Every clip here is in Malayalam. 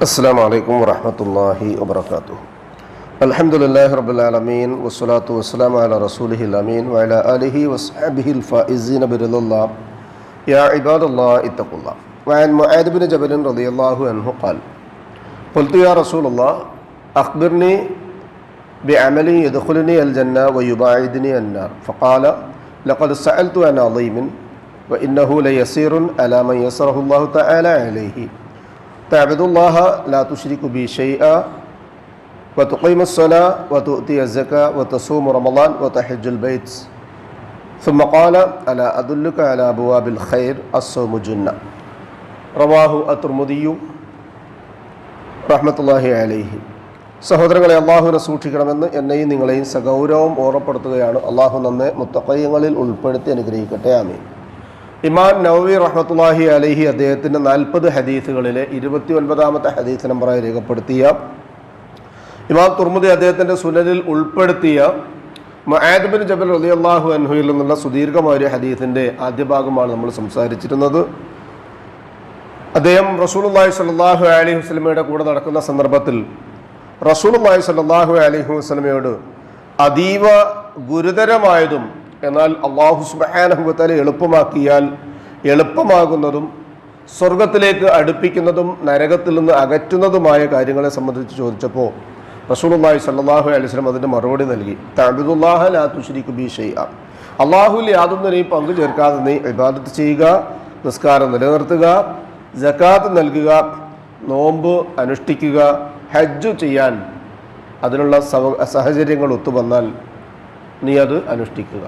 السلام عليكم ورحمة الله وبركاته. الحمد لله رب العالمين والصلاة والسلام على رسوله الأمين وعلى آله وصحبه الفائزين برضا الله. يا عباد الله اتقوا الله. وعن معاذ بن جبل رضي الله عنه قال قلت يا رسول الله أخبرني بعمل يدخلني الجنة ويباعدني النار. فقال لقد سألت عن عظيم وإنه ليسير على من يسره الله تعالى عليه. تعبد الله لا تشرك به شيئا وتقيم الصلاة وتؤتي الزكاة وتصوم رمضان وتحج البيت ثم قال ألا أدلك على أبواب الخير الصوم جنة رواه الترمذي റഹ്മത്തുല്ലാഹി അലൈഹി സഹോദരങ്ങളെ അള്ളാഹുവിനെ സൂക്ഷിക്കണമെന്ന് എന്നെയും നിങ്ങളെയും സഗൗരവം ഓർമ്മപ്പെടുത്തുകയാണ് അള്ളാഹു നമ്മെ മുത്തക്കയ്യങ്ങളിൽ ഉൾപ്പെടുത്തി അനുഗ്രഹിക്കട്ടെ ആമീൻ ഇമാം നവവി റഹ്മത്തുല്ലാഹി അലഹി അദ്ദേഹത്തിന്റെ നാൽപ്പത് ഹദീസുകളിലെ ഇരുപത്തി ഒൻപതാമത്തെ ഹദീസ് നമ്പറായി രേഖപ്പെടുത്തിയ ഇമാം തുർമുദി അദ്ദേഹത്തിന്റെ സുനലിൽ ഉൾപ്പെടുത്തിയ മഹാദബിൻ ജബൽ റലി അള്ളാഹു അൻഹുയിൽ നിന്നുള്ള സുദീർഘമായ ഒരു ഹദീസിന്റെ ആദ്യ ഭാഗമാണ് നമ്മൾ സംസാരിച്ചിരുന്നത്. അദ്ദേഹം റസൂലുള്ളാഹി സ്വല്ലല്ലാഹു അലി വസ്ലമയുടെ കൂടെ നടക്കുന്ന സന്ദർഭത്തിൽ റസൂലുള്ളാഹി സ്വല്ലല്ലാഹു അലൈഹി വസ്ലമയോട് അതീവ ഗുരുതരമായതും എന്നാൽ അള്ളാഹു സുബ്ഹാനഹു വതആല എളുപ്പമാക്കിയാൽ എളുപ്പമാകുന്നതും സ്വർഗത്തിലേക്ക് അടുപ്പിക്കുന്നതും നരകത്തിൽ നിന്ന് അകറ്റുന്നതുമായ കാര്യങ്ങളെ സംബന്ധിച്ച് ചോദിച്ചപ്പോൾ റസൂലുള്ളാഹി സല്ലാഹു അലൈഹി വസല്ലം അതിന്റെ മറുപടി നൽകി. തഅബുദുല്ലാഹ ലാ തുശ്രികു ബി ഷൈഅ. യാതൊന്നു യാതൊന്നിനെയും പങ്കു ചേർക്കാതെ നീ ഇബാദത്ത് ചെയ്യുക നിസ്കാരം നിലനിർത്തുക ജക്കാത്ത് നൽകുക നോമ്പ് അനുഷ്ഠിക്കുക ഹജ്ജ് ചെയ്യാൻ അതിനുള്ള സാഹചര്യങ്ങൾ ഒത്തുവന്നാൽ നീ അത് അനുഷ്ഠിക്കുക.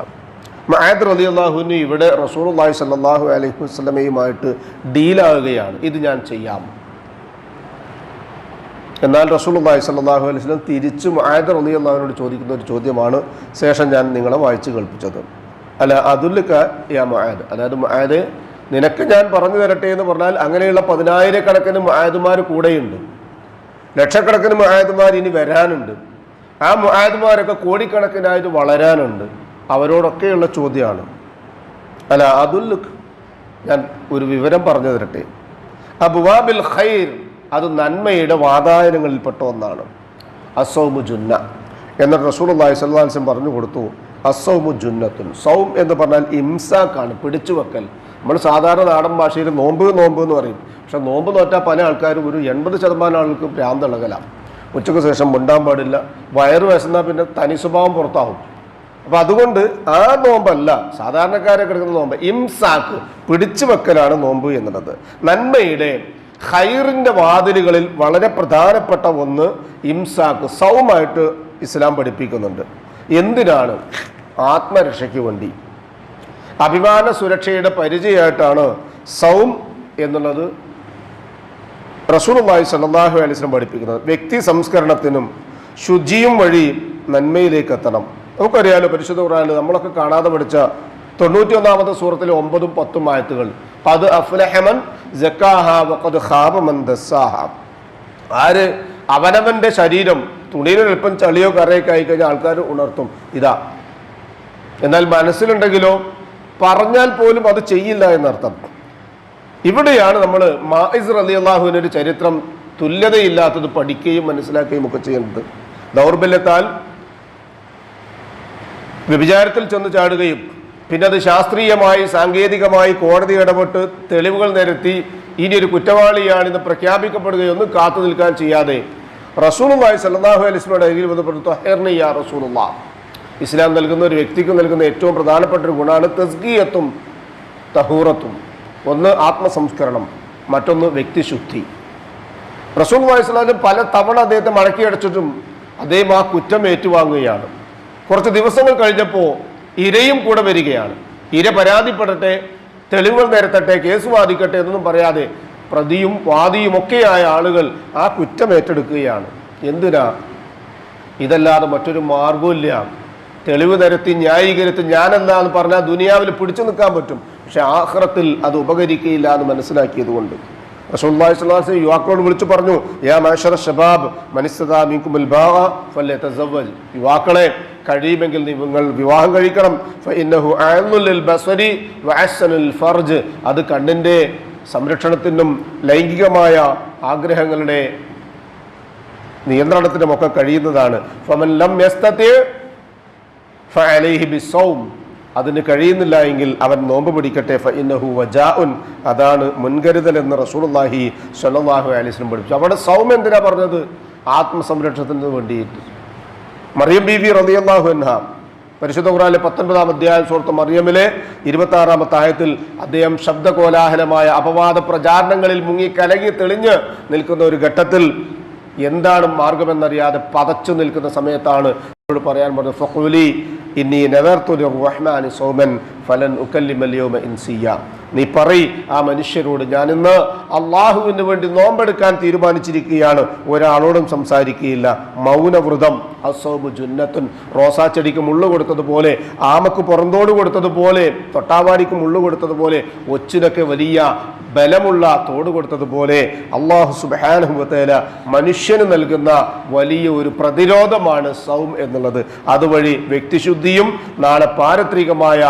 മഹാദ് അലി അള്ളാഹുവിന് ഇവിടെ റസൂൾ അള്ളാഹി സല്ലാഹു അലൈഹി വസ്ലമയുമായിട്ട് ഡീലാകുകയാണ് ഇത് ഞാൻ ചെയ്യാം. എന്നാൽ റസൂൾ അള്ളാഹി സല്ലാഹു അലൈഹി വസല്ലം തിരിച്ചു മഹാദ് അലി അള്ളാഹുവിനോട് ചോദിക്കുന്ന ഒരു ചോദ്യമാണ്. ശേഷം ഞാൻ നിങ്ങളെ വായിച്ചു കേൾപ്പിച്ചത്. അല്ല അതുല്ലുക്ക യാ മഹാദ്. അതായത് മഹാദ് നിനക്ക് ഞാൻ പറഞ്ഞു തരട്ടെ എന്ന് പറഞ്ഞാൽ അങ്ങനെയുള്ള പതിനായിരക്കണക്കിന് മഹാദുമാർ കൂടെയുണ്ട്. ലക്ഷക്കണക്കിന് മഹാദുമാർ ഇനി വരാനുണ്ട്. ആ മുഹാദുമാരൊക്കെ കോടിക്കണക്കിനായിട്ട് വളരാനുണ്ട്. അവരോടൊക്കെയുള്ള ചോദ്യമാണ്. അല്ല അതുല്ലുക്ക് ഞാൻ ഒരു വിവരം പറഞ്ഞു തരട്ടെ. അബുവാബിൽ ഖൈർ അത് നന്മയുടെ വാതായനങ്ങളിൽപ്പെട്ട ഒന്നാണ്. അസൗമു ജുന്ന. എന്നിട്ട് റസൂലുള്ളാഹി സ്വല്ലല്ലാഹു അലൈഹി വസല്ലം പറഞ്ഞു കൊടുത്തു അസൗമു ജുന്നത്തുൻ. സൗം എന്ന് പറഞ്ഞാൽ ഇംസാക്കാണ് പിടിച്ചു വെക്കൽ നമ്മൾ സാധാരണ നാടൻ ഭാഷയിൽ നോമ്പ് നോമ്പ് എന്ന് പറയും. പക്ഷെ നോമ്പ് നോറ്റാൽ പല ആൾക്കാരും ഒരു എൺപത് ശതമാനം ആൾക്കും ഭ്രാന്തളകലാണ് ഉച്ചയ്ക്ക് ശേഷം മുണ്ടാൻ പാടില്ല. വയറ് വിശന്നാൽ പിന്നെ തനി സ്വഭാവം പുറത്താവും. അപ്പം അതുകൊണ്ട് ആ നോമ്പല്ല സാധാരണക്കാരെ കിടക്കുന്ന നോമ്പ് ഇംസാക്ക് പിടിച്ചു വെക്കലാണ് നോമ്പ് എന്നുള്ളത്. നന്മയുടെ ഹൈറിന്റെ വാതിലുകളിൽ വളരെ പ്രധാനപ്പെട്ട ഒന്ന് ഇംസാക്ക് സൗമായിട്ട് ഇസ്ലാം പഠിപ്പിക്കുന്നുണ്ട്. എന്തിനാണ്? ആത്മരക്ഷയ്ക്ക് വേണ്ടി. അഭിമാന സുരക്ഷയുടെ പരിചയമായിട്ടാണ് സൗം എന്നുള്ളത് റസൂലുള്ളാഹി സ്വല്ലല്ലാഹു അലൈഹി വസല്ലം പഠിപ്പിക്കുന്നത്. വ്യക്തി സംസ്കരണത്തിനും ശുചിയും വഴി നന്മയിലേക്ക് എത്തണം. നമുക്കറിയാലോ പരിശുദ്ധ ഖുറാനിൽ നമ്മളൊക്കെ കാണാതെ പഠിച്ച തൊണ്ണൂറ്റി ഒന്നാമത്തെ സൂറത്തിലെ ഒമ്പതും പത്തും ആയത്തുകൾ. അത് അഫ്ലഹമൻ ആര്? അവനവന്റെ ശരീരം തുണിയിൽ അല്പം ചളിയോ കറയൊക്കെ ആയിക്കഴിഞ്ഞാൽ ആൾക്കാർ ഉണർത്തും. ഇതാ. എന്നാൽ മനസ്സിലുണ്ടെങ്കിലോ പറഞ്ഞാൽ പോലും അത് ചെയ്യില്ല എന്നർത്ഥം. ഇവിടെയാണ് നമ്മൾ മായിസ് അലി അള്ളാഹുവിന്റെ ഒരു ചരിത്രം തുല്യതയില്ലാത്തത് പഠിക്കുകയും മനസ്സിലാക്കുകയും ഒക്കെ ചെയ്യുന്നത്. ദൗർബല്യത്താൽ വ്യഭിചാരത്തിൽ ചെന്ന് ചാടുകയും പിന്നെ അത് ശാസ്ത്രീയമായി സാങ്കേതികമായി കോടതി ഇടപെട്ട് തെളിവുകൾ നിരത്തി ഇനി ഒരു കുറ്റവാളിയാണിന്ന് പ്രഖ്യാപിക്കപ്പെടുകയൊന്നും കാത്തു നിൽക്കാൻ ചെയ്യാതെ റസൂലുള്ളാഹി സല്ലല്ലാഹു അലൈഹി വസല്ലമയുടെ അരികിൽ ബന്ധപ്പെട്ട് തൊഹേർണി യാ റസൂലുള്ള. ഇസ്ലാം നൽകുന്ന ഒരു വ്യക്തിക്ക് നൽകുന്ന ഏറ്റവും പ്രധാനപ്പെട്ട ഒരു ഗുണമാണ് തസ്ഗീയത്തും തഹൂറത്തും. ഒന്ന് ആത്മസംസ്കരണം മറ്റൊന്ന് വ്യക്തിശുദ്ധി. റസൂൽ വയസ്ലാലും പല തവണ അദ്ദേഹത്തെ മടക്കിയടച്ചിട്ടും അദ്ദേഹം ആ കുറ്റം ഏറ്റുവാങ്ങുകയാണ്. കുറച്ച് ദിവസങ്ങൾ കഴിഞ്ഞപ്പോൾ ഇരയും കൂടെ വരികയാണ്. ഇര പരാതിപ്പെടട്ടെ തെളിവുകൾ നിരത്തട്ടെ കേസ് വാദിക്കട്ടെ എന്നൊന്നും പറയാതെ പ്രതിയും വാദിയും ഒക്കെയായ ആളുകൾ ആ കുറ്റം ഏറ്റെടുക്കുകയാണ്. എന്തിനാ? ഇതല്ലാതെ മറ്റൊരു മാർഗമില്ല തെളിവ് നിരത്തി ന്യായീകരിച്ച് ഞാനല്ല എന്ന് പറഞ്ഞാൽ ദുനിയാവിൽ പിടിച്ചു നിൽക്കാൻ പറ്റും. പക്ഷെ ആഹ്റത്തിൽ അത് ഉപകരിക്കുകയില്ല എന്ന് മനസ്സിലാക്കിയത് കൊണ്ട് വസല്ലം യുവാക്കളോട് വിളിച്ചു പറഞ്ഞു യാ മാഷറ ഷബാബ് മനിസ്തദാ മിൻകുമുൽ യുവാക്കളെ കഴിയുമെങ്കിൽ നിങ്ങൾ വിവാഹം കഴിക്കണം. ഫർജ്. അത് കണ്ണിന്റെ സംരക്ഷണത്തിനും ലൈംഗികമായ ആഗ്രഹങ്ങളുടെ നിയന്ത്രണത്തിനുമൊക്കെ കഴിയുന്നതാണ്. ഫഅലൈഹി അതിന് കഴിയുന്നില്ല എങ്കിൽ അവൻ നോമ്പ് പിടിക്കട്ടെ. ഫഇന്നഹു വജാഉൻ. അതാണ് മുൻകരുതൽ എന്ന് റസൂലുള്ളാഹി സ്വല്ലല്ലാഹു അലൈഹി വസല്ലം പഠിപ്പിച്ചു. അവിടെ സൗം എന്തിനാ പറഞ്ഞത്? ആത്മസംരക്ഷണത്തിന് വേണ്ടിയിട്ട്. മറിയം ബീവി റളിയല്ലാഹു എൻഹ പരിശുദ്ധ ഖുറാനിലെ പത്തൊൻപതാം അധ്യായം സുഹൃത്ത് മറിയമിലെ ഇരുപത്തി ആറാമത്തെ ആയത്തിൽ അദ്ദേഹം ശബ്ദകോലാഹലമായ അപവാദ പ്രചാരണങ്ങളിൽ മുങ്ങി കലങ്ങി തെളിഞ്ഞ് നിൽക്കുന്ന ഒരു ഘട്ടത്തിൽ എന്താണ് മാർഗമെന്നറിയാതെ പതച്ചു നിൽക്കുന്ന സമയത്താണ് പറയാൻ പറഞ്ഞത് ഫഖുലി ഇന്നി നദർത്തുലി റഹ്മാനി സൗമൻ. ഫലൻ ഉക്കല്ലിമല്യോമ ഇൻസിയ. നീ പറ ആ മനുഷ്യരോട് ഞാൻ ഇന്ന് അള്ളാഹുവിന് വേണ്ടി നോമ്പെടുക്കാൻ തീരുമാനിച്ചിരിക്കുകയാണ്. ഒരാളോടും സംസാരിക്കുകയില്ല. മൗനവ്രതം. അസോബ് ജുന്നത്തുൻ. റോസാ ചെടിക്ക് മുള്ളു കൊടുത്തതുപോലെ ആമക്ക് പുറന്തോട് കൊടുത്തതുപോലെ തൊട്ടാവാടിക്ക് മുള്ളു കൊടുത്തതുപോലെ ഒച്ചിനൊക്കെ വലിയ ബലമുള്ള തോട് കൊടുത്തതുപോലെ അള്ളാഹു സുബാനുഭവത്തേല മനുഷ്യന് നൽകുന്ന വലിയ ഒരു പ്രതിരോധമാണ് സൗം എന്നുള്ളത്. അതുവഴി വ്യക്തിശുദ്ധിയും നാളെ പാരത്രികമായ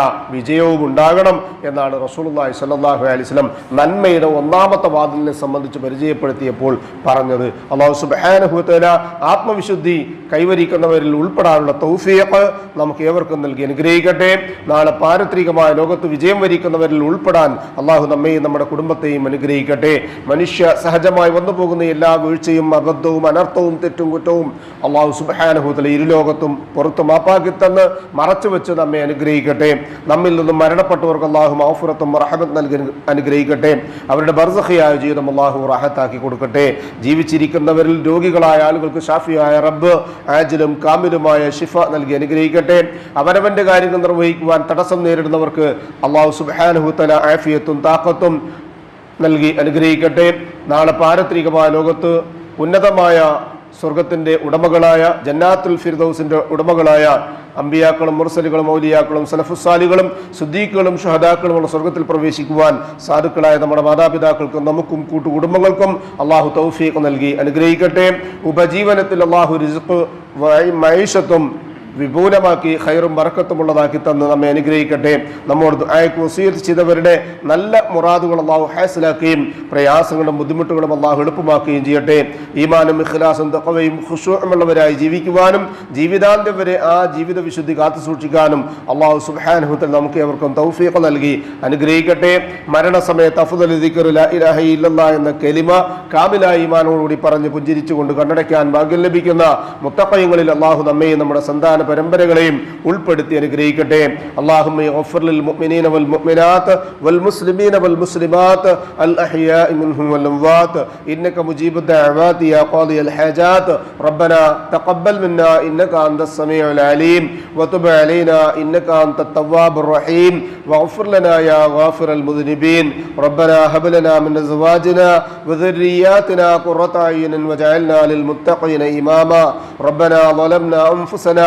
വിജയവും ഉണ്ടാകണം എന്നാണ് റസൂലുള്ളാഹി സ്വല്ലല്ലാഹു അലൈഹി വസല്ലം നന്മയുടെ ഒന്നാമത്തെ വാതിലിനെ സംബന്ധിച്ച് പരിചയപ്പെടുത്തിയപ്പോൾ പറഞ്ഞത്. അള്ളാഹു സുബാനുഭവത്തേല ആത്മവിശുദ്ധി കൈവരിക്കുന്നവരിൽ ഉൾപ്പെടാനുള്ള തൗഫീഖ് നമുക്ക് ഏവർക്കും നൽകി അനുഗ്രഹിക്കട്ടെ. നാളെ പാരത്രികമായ ലോകത്ത് വിജയം വരിക്കുന്നവരിൽ ഉൾപ്പെടാൻ അള്ളാഹു നമ്മെയും നമ്മുടെ കുടുംബത്തെയും അനുഗ്രഹിക്കട്ടെ. മനുഷ്യ സഹജമായി വന്നു പോകുന്ന എല്ലാ വീഴ്ചയും അബദ്ധവും അനർത്ഥവും തെറ്റും കുറ്റവും അള്ളാഹു സുബാനുഭൂത്തിലെ ഇരുലോകത്തും പുറത്ത് മാപ്പാക്കി തന്ന് മറച്ചു വെച്ച് നമ്മെ അനുഗ്രഹിക്കട്ടെ. നമ്മിൽ നിന്നും മരണപ്പെട്ടവർക്ക് അള്ളാഹു മാഫുറത്തും റഹമത്ത് നൽകി അനുഗ്രഹിക്കട്ടെ. അവരുടെ ബർസഹയായ ജീവിതം അള്ളാഹു റഹത്താക്കി കൊടുക്കട്ടെ. ജീവിച്ചിരിക്കുന്നവരിൽ രോഗികളായ ആളുകൾക്ക് ഷാഫിയായ റബ്ബ് ആജിലും കാമിലുമായ ഷിഫ നൽകി അനുഗ്രഹിക്കട്ടെ. അവരവന്റെ കാര്യങ്ങൾ നിർവഹിക്കുവാൻ തടസ്സം നേരിടുന്നവർക്ക് അള്ളാഹു സുബാനുഹുത്തല ആഫിയത്തും താക്കത്തും നൽകി അനുഗ്രഹിക്കട്ടെ. നാളെ പാരത്രികമായ ലോകത്ത് ഉന്നതമായ സ്വർഗത്തിന്റെ ഉടമകളായ ജന്നാത്തുൽ ഫിർദൌസിന്റെ ഉടമകളായ അമ്പിയാക്കളും മുർസലുകളും മൗലിയാക്കളും സലഫുസാലികളും സുദ്ദീഖുകളും ഷഹദാക്കളുമുള്ള സ്വർഗത്തിൽ പ്രവേശിക്കുവാൻ സാധുക്കളായ നമ്മുടെ മാതാപിതാക്കൾക്കും നമുക്കും കൂട്ടുകുടുംബങ്ങൾക്കും അള്ളാഹു തൗഫീഖ് നൽകി അനുഗ്രഹിക്കട്ടെ. ഉപജീവനത്തിൽ അള്ളാഹു റിസ്ഖ് മൈഷത്തും വിപുലമാക്കി ഖൈറും വറക്കത്തുമുള്ളതാക്കി തന്ന് നമ്മെ അനുഗ്രഹിക്കട്ടെ. നമ്മോട് വസീയത്ത് ചെയ്തവരുടെ നല്ല മുറാദുകൾ അള്ളാഹു ഹാസിലാക്കുകയും പ്രയാസങ്ങളും ബുദ്ധിമുട്ടുകളും അള്ളാഹു എളുപ്പമാക്കുകയും ചെയ്യട്ടെ. ഈമാനും ഇഖ്ലാസും തഖവയും ഖുഷുമുള്ളവരായി ജീവിക്കുവാനും ജീവിതാന്ത്യം വരെ ആ ജീവിത വിശുദ്ധി കാത്തു സൂക്ഷിക്കാനും അള്ളാഹു സുബ്ഹാനഹുത്തൽ നമുക്ക് അവർക്കും തൗഫീഖ് നൽകി. അനുഗ്രഹിക്കട്ടെ. മരണസമയത്ത് അഫ്ദൽ ലാ ഇലാഹ എന്ന കെലിമ കാമില ഈമാനോടുകൂടി പറഞ്ഞ് പുഞ്ചിരിച്ചുകൊണ്ട് കണ്ണടയ്ക്കാൻ ഭാഗ്യം ലഭിക്കുന്ന മുത്തപ്പയങ്ങളിൽ അള്ളാഹു നമ്മയും നമ്മുടെ സന്താന പരമ്പരകളെയും ഉൾപ്പെടുത്തി അനുഗ്രഹിക്കട്ടെ اللهم اغفر للمؤمنين والمؤمنات والمسلمين والمسلمات الأحياء منهم والأموات إنك مجيب الدعوات يا قاضي الحاجات ربنا تقبل منا إنك أنت السميع العليم وتب علينا إنك أنت التواب الرحيم واغفر لنا يا غافر المذنبين ربنا هب لنا من أزواجنا وذرياتنا قرة أعين واجعلنا للمتقين إماما ربنا ظلمنا أنفسنا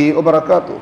warahmatullahi